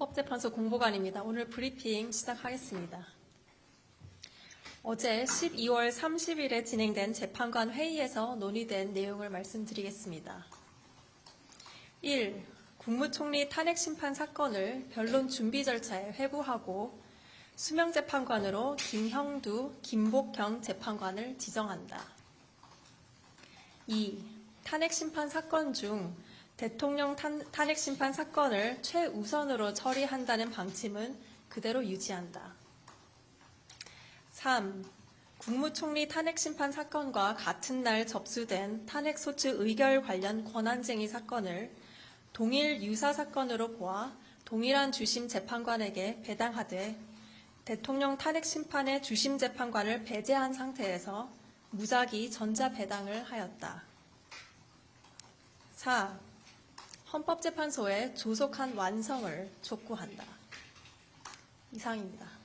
헌법재판소 공보관입니다. 오늘 브리핑 시작하겠습니다. 어제 12월 30일에 진행된 재판관 회의에서 논의된 내용을 말씀드리겠습니다. 1. 국무총리 탄핵 심판 사건을 변론 준비 절차에 회부하고 수명 재판관으로 김형두, 김복형 재판관을 지정한다. 2. 탄핵 심판 사건 중 대통령 탄, 탄핵 심판 사건을 최우선으로 처리한다는 방침은 그대로 유지한다. 3. 국무총리 탄핵 심판 사건과 같은 날 접수된 탄핵 소추 의결 관련 권한쟁의 사건을 동일 유사 사건으로 보아 동일한 주심 재판관에게 배당하되 대통령 탄핵 심판의 주심 재판관을 배제한 상태에서 무작위 전자 배당을 하였다. 4. 헌법재판소에 조속한 완성을 촉구한다. 이상입니다.